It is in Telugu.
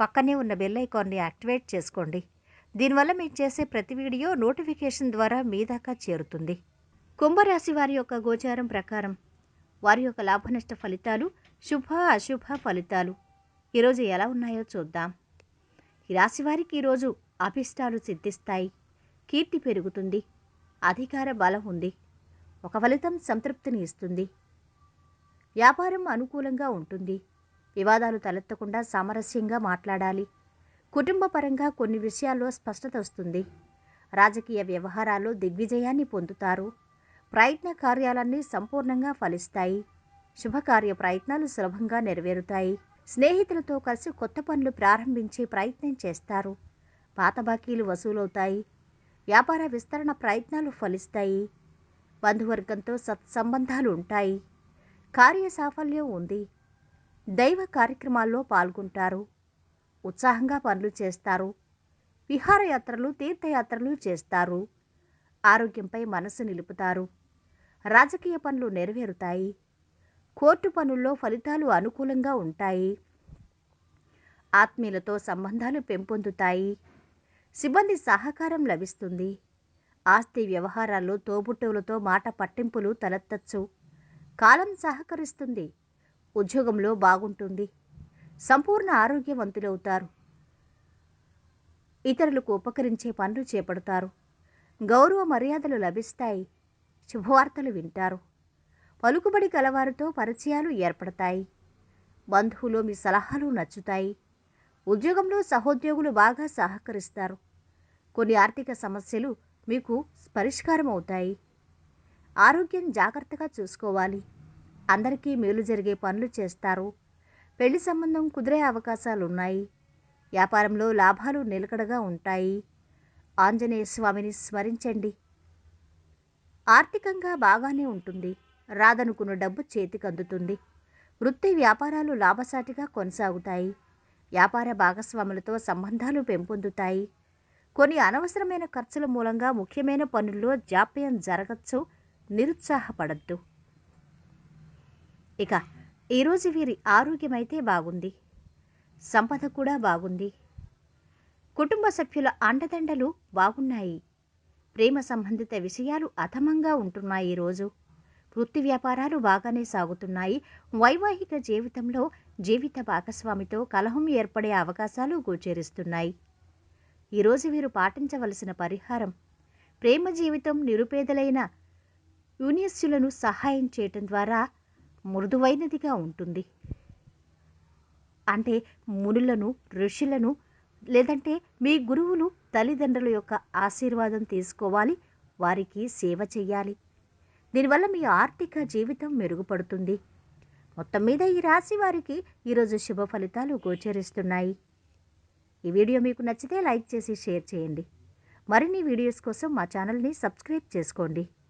పక్కనే ఉన్న బెల్ ఐకాన్ని యాక్టివేట్ చేసుకోండి. దీనివల్ల మీరు చేసే ప్రతి వీడియో నోటిఫికేషన్ ద్వారా మీ దాకా చేరుతుంది. కుంభరాశి వారి యొక్క గోచారం ప్రకారం వారి యొక్క లాభనష్ట ఫలితాలు శుభ అశుభ ఫలితాలు. ఈరోజు ఎలా ఉన్నాయో చూద్దాం. ఈ రాశి వారికి ఈరోజు అభిష్టాలు సిద్ధిస్తాయి. కీర్తి పెరుగుతుంది. అధికార బలం ఉంది. ఒక ఫలితం సంతృప్తిని ఇస్తుంది. వ్యాపారం అనుకూలంగా ఉంటుంది. వివాదాలు తలెత్తకుండా సామరస్యంగా మాట్లాడాలి. కుటుంబపరంగా కొన్ని విషయాల్లో స్పష్టత వస్తుంది. రాజకీయ వ్యవహారాల్లో దిగ్విజయాన్ని పొందుతారు. ప్రయత్న కార్యాలన్నీ సంపూర్ణంగా ఫలిస్తాయి. శుభకార్య ప్రయత్నాలు సులభంగా నెరవేరుతాయి. స్నేహితులతో కలిసి కొత్త పనులు ప్రారంభించే ప్రయత్నం చేస్తారు. పాత బాకీలు వసూలవుతాయి. వ్యాపార విస్తరణ ప్రయత్నాలు ఫలిస్తాయి. బంధువర్గంతో సత్సంబంధాలు ఉంటాయి. కార్య సాఫల్యం ఉంది. దైవ కార్యక్రమాల్లో పాల్గొంటారు. ఉత్సాహంగా పనులు చేస్తారు. విహారయాత్రలు తీర్థయాత్రలు చేస్తారు. ఆరోగ్యంపై మనసు నిలుపుతారు. రాజకీయ పనులు నెరవేరుతాయి. కోర్టు పనుల్లో ఫలితాలు అనుకూలంగా ఉంటాయి. ఆత్మీయులతో సంబంధాలు పెంపొందుతాయి. సిబ్బంది సహకారం లభిస్తుంది. ఆస్తి వ్యవహారాల్లో తోబుట్టువులతో మాట పట్టింపులు తలెత్తచ్చు. కాలం సహకరిస్తుంది. ఉద్యోగంలో బాగుంటుంది. సంపూర్ణ ఆరోగ్యవంతులవుతారు. ఇతరులకు ఉపకరించే పనులు చేపడతారు. గౌరవ మర్యాదలు లభిస్తాయి. శుభవార్తలు వింటారు. పలుకుబడి గలవారితో పరిచయాలు ఏర్పడతాయి. బంధువులు మీ సలహాలు నచ్చుతాయి. ఉద్యోగంలో సహోద్యోగులు బాగా సహకరిస్తారు. కొన్ని ఆర్థిక సమస్యలు మీకు పరిష్కారం అవుతాయి ఆరోగ్యం జాగ్రత్తగా చూసుకోవాలి. అందరికీ మేలు జరిగే పనులు చేస్తారు. పెళ్ళి సంబంధం కుదిరే అవకాశాలు ఉన్నాయి వ్యాపారంలో లాభాలు నిలకడగా ఉంటాయి. ఆంజనేయ స్వామిని స్మరించండి. ఆర్థికంగా బాగానే ఉంటుంది. రాదనుకున్న డబ్బు చేతికి అందుతుంది వృత్తి వ్యాపారాలు లాభసాటిగా కొనసాగుతాయి. వ్యాపార భాగస్వాములతో సంబంధాలు పెంపొందుతాయి. కొన్ని అనవసరమైన ఖర్చుల మూలంగా ముఖ్యమైన పనుల్లో జాప్యం జరగచ్చు. నిరుత్సాహపడద్దు. ఇక ఈరోజు వీరి ఆరోగ్యం అయితే బాగుంది. సంపద కూడా బాగుంది. కుటుంబ సభ్యుల అండదండలు బాగున్నాయి. ప్రేమ సంబంధిత విషయాలు అథమంగా ఉంటున్నాయి ఈరోజు వృత్తి వ్యాపారాలు బాగానే సాగుతున్నాయి. వైవాహిక జీవితంలో జీవిత భాగస్వామితో కలహం ఏర్పడే అవకాశాలు గోచరిస్తున్నాయి. ఈరోజు వీరు పాటించవలసిన పరిహారం ప్రేమ జీవితం నిరుపేదలైన యూనియస్యులను సహాయం చేయటం ద్వారా మృదువైనదిగా ఉంటుంది. అంటే మునులను ఋషులను లేదంటే మీ గురువులు తల్లిదండ్రుల యొక్క ఆశీర్వాదం తీసుకోవాలి వారికి సేవ చేయాలి దీనివల్ల మీ ఆర్థిక జీవితం మెరుగుపడుతుంది. మొత్తం మీద ఈ రాశి వారికి ఈరోజు శుభ ఫలితాలు గోచరిస్తున్నాయి. ఈ వీడియో మీకు నచ్చితే లైక్ చేసి షేర్ చేయండి. మరిన్ని వీడియోస్ కోసం మా ఛానల్ని సబ్స్క్రైబ్ చేసుకోండి.